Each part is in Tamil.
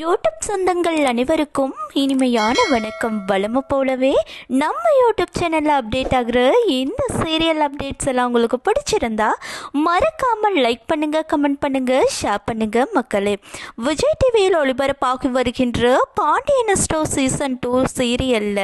யூடியூப் சொந்தங்கள் அனைவருக்கும் இனிமையான வணக்கம். வளம போலவே நம்ம யூடியூப் சேனலில் அப்டேட் ஆகிற இந்த சீரியல் அப்டேட்ஸ் எல்லாம் உங்களுக்கு பிடிச்சிருந்தா மறக்காமல் லைக் பண்ணுங்க கமெண்ட் பண்ணுங்க ஷேர் பண்ணுங்க மக்களே. விஜய் டிவியில் ஒளிபரப்பாகி வருகின்ற பாண்டியன் ஸ்டோ சீசன் டூ சீரியலில்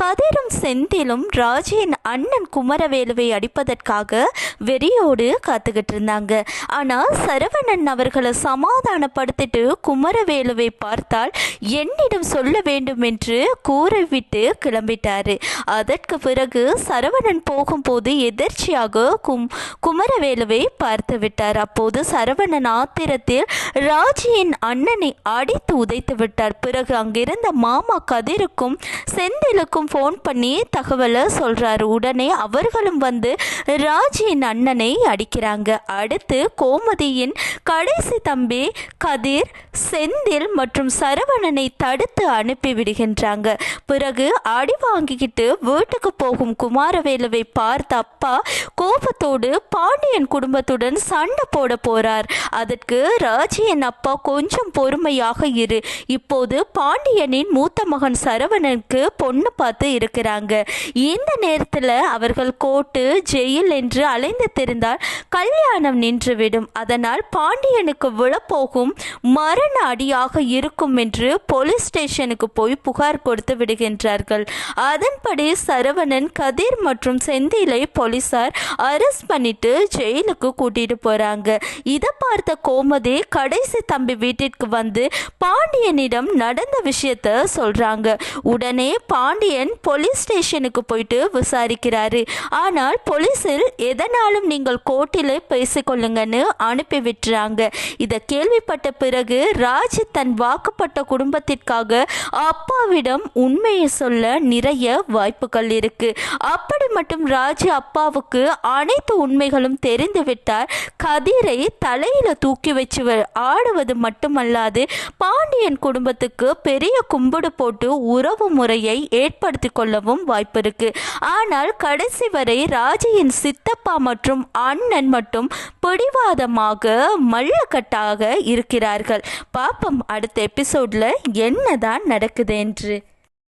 கதிரும் செந்திலும் ராஜியின் அண்ணன் குமரவேலுவை அடிப்பதற்காக வெறியோடு காத்துக்கிட்டு இருந்தாங்க ஆனால் சரவணன் அவர்களை சமாதானப்படுத்திட்டு குமரவேலுவை பார்த்தால் என்னிடம் சொல்ல வேண்டும் என்று கூறிவிட்டு கிளம்பிட்டாரு. அதற்கு பிறகு சரவணன் போகும்போது எதிர்ச்சியாக கும் குமரவேலுவை பார்த்து விட்டார். அப்போது சரவணன் ஆத்திரத்தில் ராஜியின் அண்ணனை அடித்து உதைத்து விட்டார். பிறகு அங்கிருந்த மாமா கதிருக்கும் செந்திலுக்கும் ஃபோன் பண்ணி தகவலை சொல்கிறாரு உடனே அவர்களும் வந்து ராஜியின் அண்ணனை அடிக்கிறாங்க. அடுத்து கோமதியின் கடைசி தம்பி கதிர் செந்தில் மற்றும் சரவணனை தடுத்து அனுப்பி விடுகின்றாங்க. பிறகு அடி வாங்கிக்கிட்டு வீட்டுக்கு போகும் குமாரவேலுவை பார்த்த அப்பா கோபத்தோடு பாண்டியன் குடும்பத்துடன் சண்டை போட போறார். அதற்கு ராஜியன் அப்பா கொஞ்சம் பொறுமையாக இரு. இப்போது பாண்டியனின் மூத்த மகன் சரவணனுக்கு பொண்ணு பார்த்து இருக்கிறாங்க. இந்த நேரத்தில் அவர்கள் கோர்ட்டு ஜெயில் என்று அலைந்து தெரிந்தால் கல்யாணம் நின்றுவிடும். அதனால் பாண்டியனுக்கு விழப்போகும் மரண அடியாக இருக்கும் என்று போலீஸ் ஸ்டேஷனுக்கு போய் புகார் கொடுத்து விடுகின்றார்கள். அதன்படி சரவணன் கதிர் மற்றும் செந்திலை போலீசார் அரெஸ்ட் பண்ணிட்டு ஜெயிலுக்கு கூட்டிட்டு போறாங்க. இதை பார்த்த கோமதி கடைசி தம்பி வீட்டிற்கு வந்து பாண்டியனிடம் நடந்த விஷயத்த சொல்றாங்க. உடனே பாண்டியன் போலீஸ் ஸ்டேஷனுக்கு போயிட்டு விசாரிக்கிறாரு. ஆனால் போலீஸில் எதனாலும் நீங்கள் கோர்ட்டில் பேசிக்கொள்ளுங்கன்னு அனுப்பி விட்டுறாங்க. இதை கேள்விப்பட்ட பிறகு ராஜ் தன் வாக்குப்பட்ட குடும்பத்திற்காக அப்பாவிடம் உண்மையை சொல்ல நிறைய வாய்ப்புகள் இருக்கு. அப்படி மட்டும் ராஜ் அப்பாவுக்கு அனைத்து உண்மைகளும் தெரிந்துவிட்டார். கதிரை தலையில தூக்கி வச்சு ஆடுவது மட்டுமல்லாது பாண்டியன் குடும்பத்துக்கு பெரிய கும்பிடு போட்டு உறவு முறையை ஏற்படுத்தி கொள்ளவும் வாய்ப்பு இருக்கு. ஆனால் கடைசி வரை ராஜியின் சித்தப்பா மற்றும் அண்ணன் மட்டும் பிடிவாதமாக மல்லக்கட்டாக இருக்கிறார்கள். பாப்பம் அடுத்த எபிசோட்ல என்னதான் நடக்குது என்று.